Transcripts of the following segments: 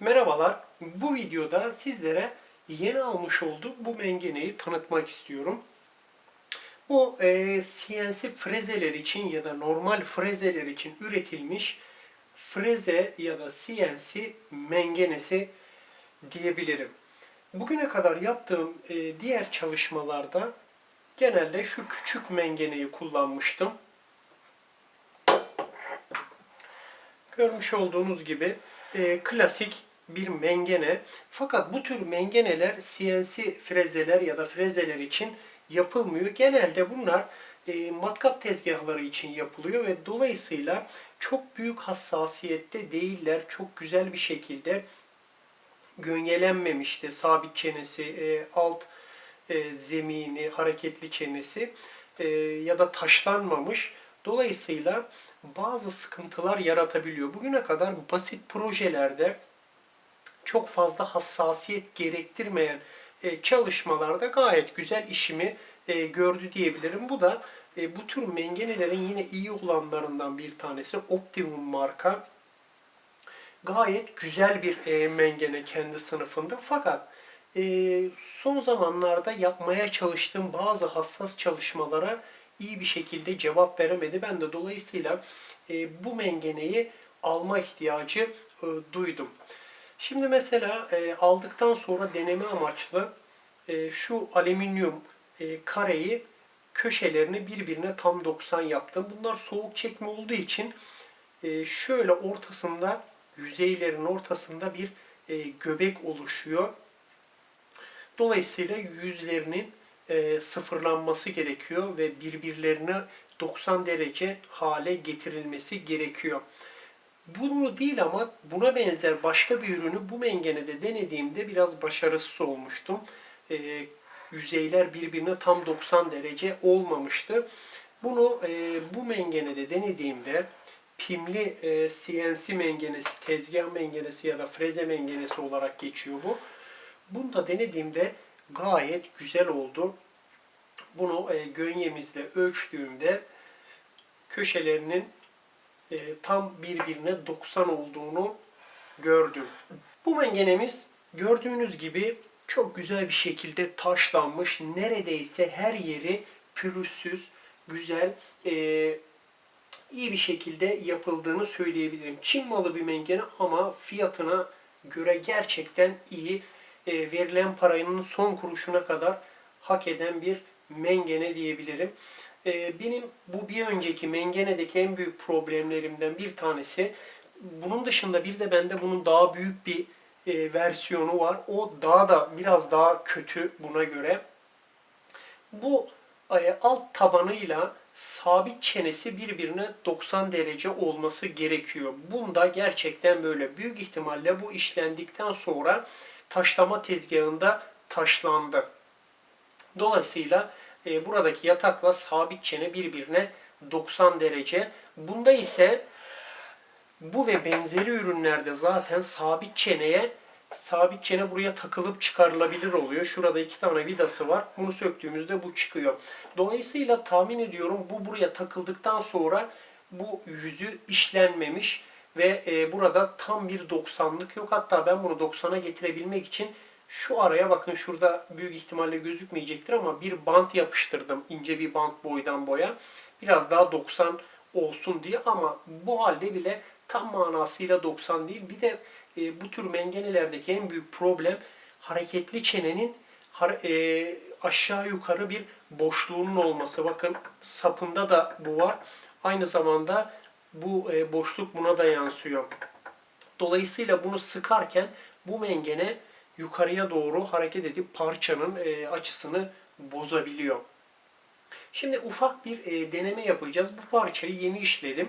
Merhabalar. Bu videoda sizlere yeni almış olduğum bu mengeneyi tanıtmak istiyorum. Bu e, CNC frezeler için ya da normal frezeler için üretilmiş freze ya da CNC mengenesi diyebilirim. Bugüne kadar yaptığım e, diğer çalışmalarda genelde şu küçük mengeneyi kullanmıştım. Görmüş olduğunuz gibi e, klasik bir mengene. Fakat bu tür mengeneler CNC frezeler ya da frezeler için yapılmıyor. Genelde bunlar e, matkap tezgahları için yapılıyor ve dolayısıyla çok büyük hassasiyette değiller. Çok güzel bir şekilde gönyelenmemişti. Sabit çenesi, e, alt e, zemini, hareketli çenesi e, ya da taşlanmamış. Dolayısıyla bazı sıkıntılar yaratabiliyor. Bugüne kadar basit projelerde çok fazla hassasiyet gerektirmeyen e, çalışmalarda gayet güzel işimi e, gördü diyebilirim. Bu da e, bu tür mengenelerin yine iyi olanlarından bir tanesi Optimum marka. Gayet güzel bir mengene kendi sınıfında. Fakat son zamanlarda yapmaya çalıştığım bazı hassas çalışmalara iyi bir şekilde cevap veremedi. Ben de dolayısıyla bu mengeneyi alma ihtiyacı duydum. Şimdi mesela e, aldıktan sonra deneme amaçlı e, şu alüminyum e, kareyi köşelerini birbirine tam 90 yaptım. Bunlar soğuk çekme olduğu için e, şöyle ortasında yüzeylerin ortasında bir e, göbek oluşuyor. Dolayısıyla yüzlerinin e, sıfırlanması gerekiyor ve birbirlerine 90 derece hale getirilmesi gerekiyor. Bunu değil ama buna benzer başka bir ürünü bu mengenede denediğimde biraz başarısız olmuştum. E, yüzeyler birbirine tam 90 derece olmamıştı. Bunu e, bu mengenede denediğimde pimli e, CNC mengenesi, tezgah mengenesi ya da freze mengenesi olarak geçiyor bu. Bunu da denediğimde gayet güzel oldu. Bunu e, gönyemizle ölçtüğümde köşelerinin e, tam birbirine 90 olduğunu gördüm. Bu mengenemiz gördüğünüz gibi çok güzel bir şekilde taşlanmış. Neredeyse her yeri pürüzsüz, güzel, e, iyi bir şekilde yapıldığını söyleyebilirim. Çin malı bir mengene ama fiyatına göre gerçekten iyi. E, verilen parayının son kuruşuna kadar hak eden bir mengene diyebilirim. E, benim bu bir önceki mengenedeki en büyük problemlerimden bir tanesi. Bunun dışında bir de bende bunun daha büyük bir e, versiyonu var. O daha da biraz daha kötü buna göre. Bu e, alt tabanıyla sabit çenesi birbirine 90 derece olması gerekiyor. Bunda gerçekten böyle büyük ihtimalle bu işlendikten sonra taşlama tezgahında taşlandı. Dolayısıyla e, buradaki yatakla sabit çene birbirine 90 derece. Bunda ise bu ve benzeri ürünlerde zaten sabit çeneye sabit çene buraya takılıp çıkarılabilir oluyor. Şurada iki tane vidası var. Bunu söktüğümüzde bu çıkıyor. Dolayısıyla tahmin ediyorum bu buraya takıldıktan sonra bu yüzü işlenmemiş ve e, burada tam bir 90'lık yok. Hatta ben bunu 90'a getirebilmek için şu araya bakın şurada büyük ihtimalle gözükmeyecektir ama bir bant yapıştırdım. ince bir bant boydan boya. Biraz daha 90 olsun diye ama bu halde bile tam manasıyla 90 değil. Bir de e, bu tür mengenelerdeki en büyük problem hareketli çenenin e, aşağı yukarı bir boşluğunun olması. Bakın sapında da bu var. Aynı zamanda bu e, boşluk buna da yansıyor. Dolayısıyla bunu sıkarken bu mengene yukarıya doğru hareket edip parçanın e, açısını bozabiliyor. Şimdi ufak bir e, deneme yapacağız. Bu parçayı yeni işledim.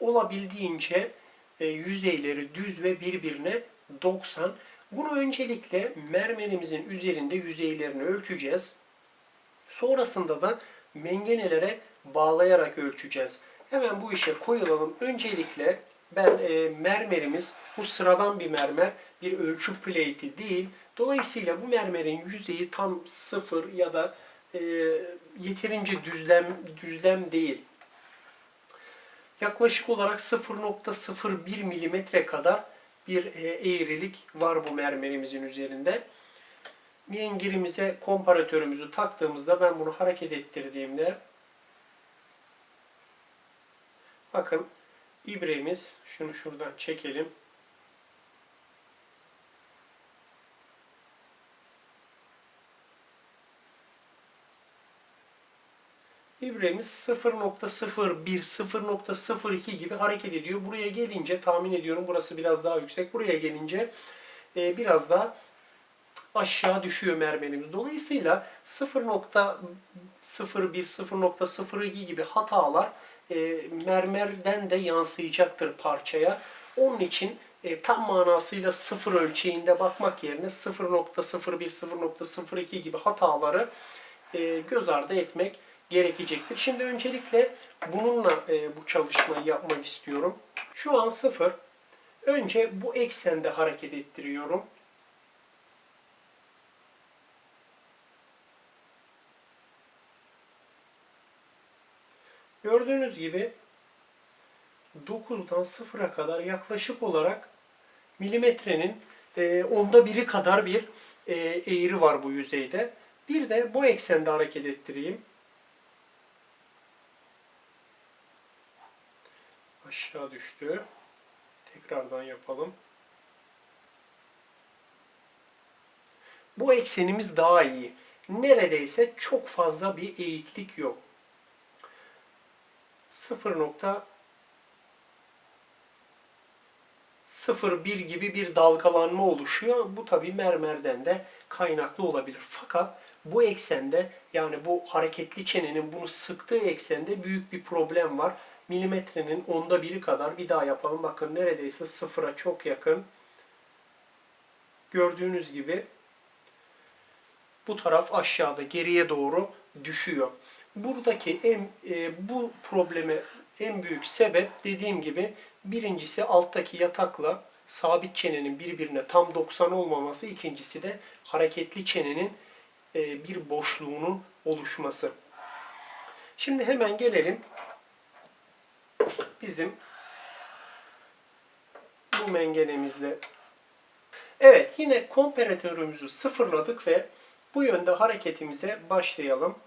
Olabildiğince e, yüzeyleri düz ve birbirine 90. Bunu öncelikle mermerimizin üzerinde yüzeylerini ölçeceğiz. Sonrasında da mengenelere bağlayarak ölçeceğiz. Hemen bu işe koyulalım. Öncelikle ben e, mermerimiz bu sıradan bir mermer, bir ölçü plate'i değil. Dolayısıyla bu mermerin yüzeyi tam sıfır ya da e, yeterince düzlem düzlem değil. Yaklaşık olarak 0.01 milimetre kadar bir e, eğrilik var bu mermerimizin üzerinde. Mihengirimize komparatörümüzü taktığımızda ben bunu hareket ettirdiğimde bakın ibremiz şunu şuradan çekelim. İbremiz 0.01, 0.02 gibi hareket ediyor. Buraya gelince tahmin ediyorum burası biraz daha yüksek. Buraya gelince e, biraz daha aşağı düşüyor mermerimiz. Dolayısıyla 0.01, 0.02 gibi hatalar e, mermerden de yansıyacaktır parçaya. Onun için e, tam manasıyla sıfır ölçeğinde bakmak yerine 0.01, 0.02 gibi hataları e, göz ardı etmek gerekecektir. Şimdi öncelikle bununla e, bu çalışmayı yapmak istiyorum. Şu an sıfır. Önce bu eksende hareket ettiriyorum. Gördüğünüz gibi 9'dan 0'a kadar yaklaşık olarak milimetrenin e, onda biri kadar bir e, eğri var bu yüzeyde. Bir de bu eksende hareket ettireyim. Aşağı düştü. Tekrardan yapalım. Bu eksenimiz daha iyi. Neredeyse çok fazla bir eğiklik yok. 0.01 gibi bir dalgalanma oluşuyor. Bu tabi mermerden de kaynaklı olabilir. Fakat bu eksende yani bu hareketli çenenin bunu sıktığı eksende büyük bir problem var. Milimetrenin onda biri kadar bir daha yapalım. Bakın neredeyse sıfıra çok yakın. Gördüğünüz gibi bu taraf aşağıda geriye doğru düşüyor. Buradaki en e, bu probleme en büyük sebep dediğim gibi birincisi alttaki yatakla sabit çenenin birbirine tam 90 olmaması, ikincisi de hareketli çenenin e, bir boşluğunun oluşması. Şimdi hemen gelelim bizim bu mengenemizle. Evet yine komparatörümüzü sıfırladık ve bu yönde hareketimize başlayalım.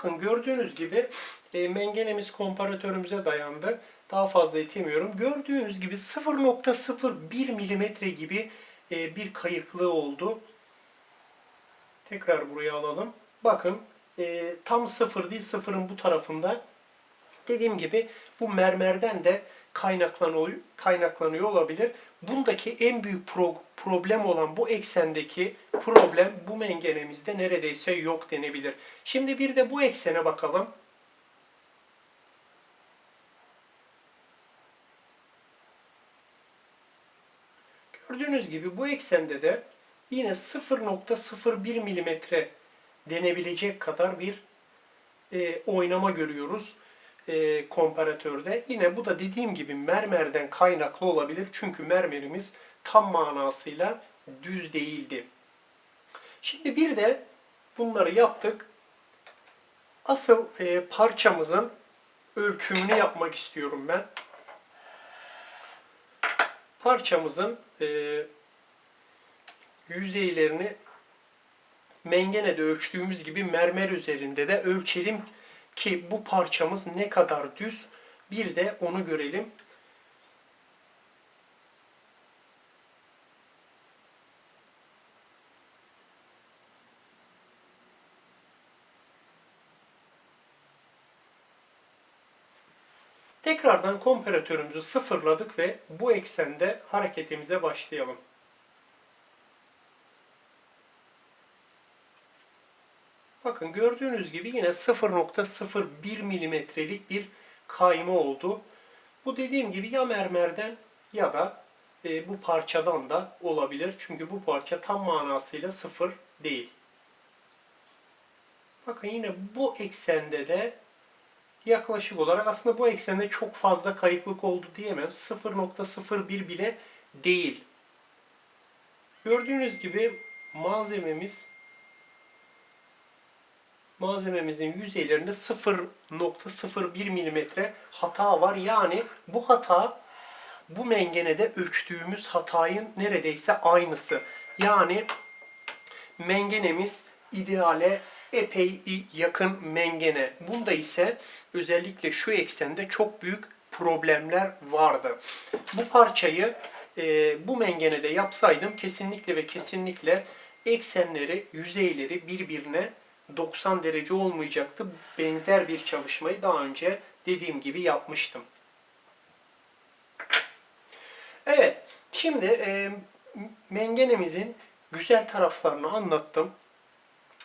Bakın gördüğünüz gibi e, mengenemiz komparatörümüze dayandı. Daha fazla itemiyorum. Gördüğünüz gibi 0.01 milimetre gibi e, bir kayıklığı oldu. Tekrar buraya alalım. Bakın e, tam sıfır değil sıfırın bu tarafında. Dediğim gibi bu mermerden de kaynaklanıyor, kaynaklanıyor olabilir. Bundaki en büyük pro, problem olan bu eksendeki problem bu mengenemizde neredeyse yok denebilir. Şimdi bir de bu eksene bakalım. Gördüğünüz gibi bu eksende de yine 0.01 milimetre denebilecek kadar bir e, oynama görüyoruz e, komparatörde. Yine bu da dediğim gibi mermerden kaynaklı olabilir. Çünkü mermerimiz tam manasıyla düz değildi. Şimdi bir de bunları yaptık. Asıl e, parçamızın ölçümünü yapmak istiyorum ben. Parçamızın e, yüzeylerini mengenede ölçtüğümüz gibi mermer üzerinde de ölçelim ki bu parçamız ne kadar düz bir de onu görelim. Tekrardan komparatörümüzü sıfırladık ve bu eksende hareketimize başlayalım. Bakın gördüğünüz gibi yine 0.01 milimetrelik bir kayma oldu. Bu dediğim gibi ya mermerden ya da e, bu parçadan da olabilir. Çünkü bu parça tam manasıyla sıfır değil. Bakın yine bu eksende de yaklaşık olarak aslında bu eksende çok fazla kayıklık oldu diyemem. 0.01 bile değil. Gördüğünüz gibi malzememiz malzememizin yüzeylerinde 0.01 milimetre hata var. Yani bu hata bu mengenede ölçtüğümüz hatayın neredeyse aynısı. Yani mengenemiz ideale epey yakın mengene. Bunda ise özellikle şu eksende çok büyük problemler vardı. Bu parçayı e, bu mengenede yapsaydım kesinlikle ve kesinlikle eksenleri, yüzeyleri birbirine 90 derece olmayacaktı. Benzer bir çalışmayı daha önce dediğim gibi yapmıştım. Evet, şimdi e, mengenemizin güzel taraflarını anlattım.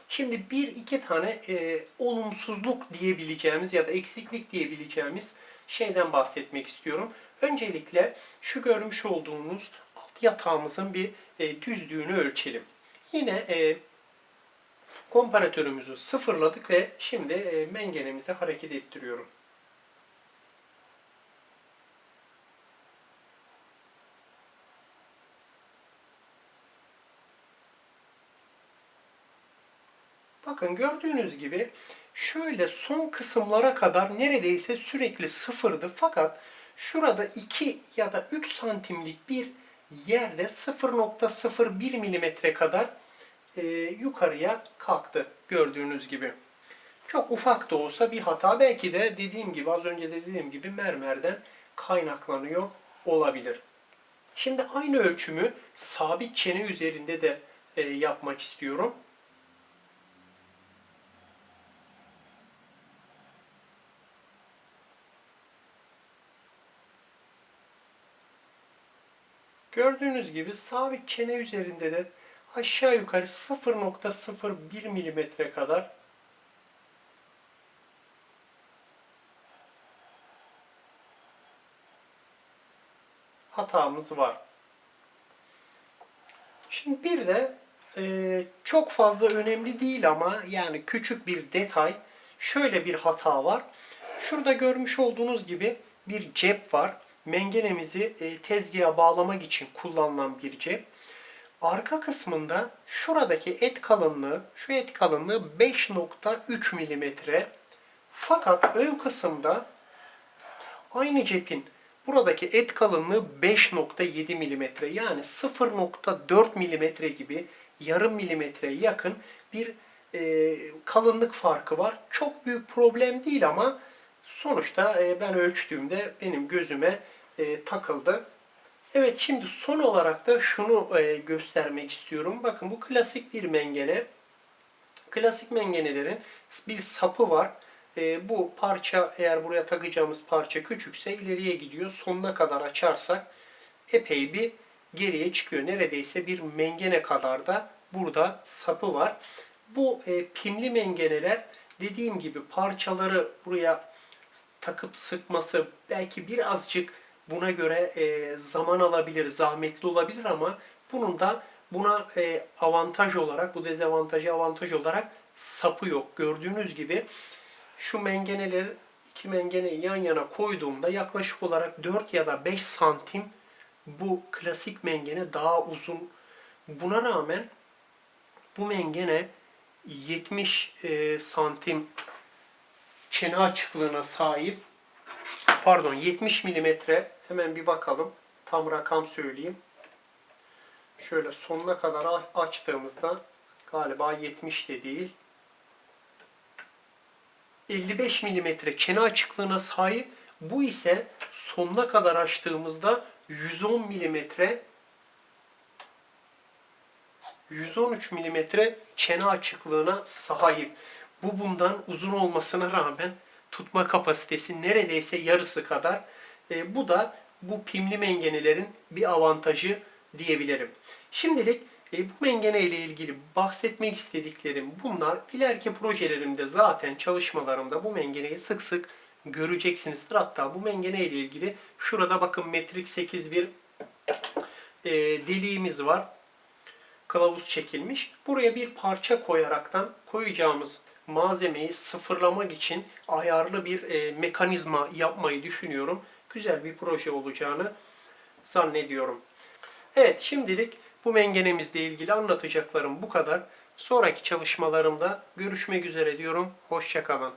Şimdi bir iki tane e, olumsuzluk diyebileceğimiz ya da eksiklik diyebileceğimiz şeyden bahsetmek istiyorum. Öncelikle şu görmüş olduğunuz alt yatağımızın bir e, düzlüğünü ölçelim. Yine e, komparatörümüzü sıfırladık ve şimdi e, mengenemizi hareket ettiriyorum. Bakın gördüğünüz gibi şöyle son kısımlara kadar neredeyse sürekli sıfırdı. Fakat şurada 2 ya da 3 santimlik bir yerde 0.01 milimetre kadar e, yukarıya kalktı gördüğünüz gibi. Çok ufak da olsa bir hata belki de dediğim gibi az önce de dediğim gibi mermerden kaynaklanıyor olabilir. Şimdi aynı ölçümü sabit çene üzerinde de e, yapmak istiyorum. Gördüğünüz gibi sabit çene üzerinde de aşağı yukarı 0.01 milimetre kadar hatamız var. Şimdi bir de e, çok fazla önemli değil ama yani küçük bir detay. Şöyle bir hata var. Şurada görmüş olduğunuz gibi bir cep var mengenemizi e, tezgaha bağlamak için kullanılan bir cep. Arka kısmında şuradaki et kalınlığı, şu et kalınlığı 5.3 milimetre. Fakat ön kısımda aynı cepin buradaki et kalınlığı 5.7 milimetre. Yani 0.4 milimetre gibi yarım milimetreye yakın bir e, kalınlık farkı var. Çok büyük problem değil ama sonuçta e, ben ölçtüğümde benim gözüme e, takıldı. Evet şimdi son olarak da şunu e, göstermek istiyorum. Bakın bu klasik bir mengene. Klasik mengenelerin bir sapı var. E, bu parça eğer buraya takacağımız parça küçükse ileriye gidiyor. Sonuna kadar açarsak epey bir geriye çıkıyor. Neredeyse bir mengene kadar da burada sapı var. Bu e, pimli mengeneler dediğim gibi parçaları buraya takıp sıkması belki birazcık buna göre e, zaman alabilir, zahmetli olabilir ama bunun da buna e, avantaj olarak, bu dezavantajı avantaj olarak sapı yok. Gördüğünüz gibi şu mengeneleri iki mengeneyi yan yana koyduğumda yaklaşık olarak 4 ya da 5 santim bu klasik mengene daha uzun. Buna rağmen bu mengene 70 e, santim çene açıklığına sahip pardon 70 milimetre hemen bir bakalım. Tam rakam söyleyeyim. Şöyle sonuna kadar açtığımızda galiba 70 de değil. 55 milimetre çene açıklığına sahip. Bu ise sonuna kadar açtığımızda 110 milimetre 113 milimetre çene açıklığına sahip. Bu bundan uzun olmasına rağmen tutma kapasitesi neredeyse yarısı kadar. E, bu da bu pimli mengenelerin bir avantajı diyebilirim. Şimdilik e, bu mengene ile ilgili bahsetmek istediklerim bunlar. İleriki projelerimde zaten çalışmalarımda bu mengeneyi sık sık göreceksinizdir. Hatta bu mengene ile ilgili şurada bakın metrik 8 bir e, deliğimiz var. Kılavuz çekilmiş. Buraya bir parça koyaraktan koyacağımız malzemeyi sıfırlamak için ayarlı bir e, mekanizma yapmayı düşünüyorum. Güzel bir proje olacağını zannediyorum. Evet şimdilik bu mengenemizle ilgili anlatacaklarım bu kadar. Sonraki çalışmalarımda görüşmek üzere diyorum. Hoşçakalın.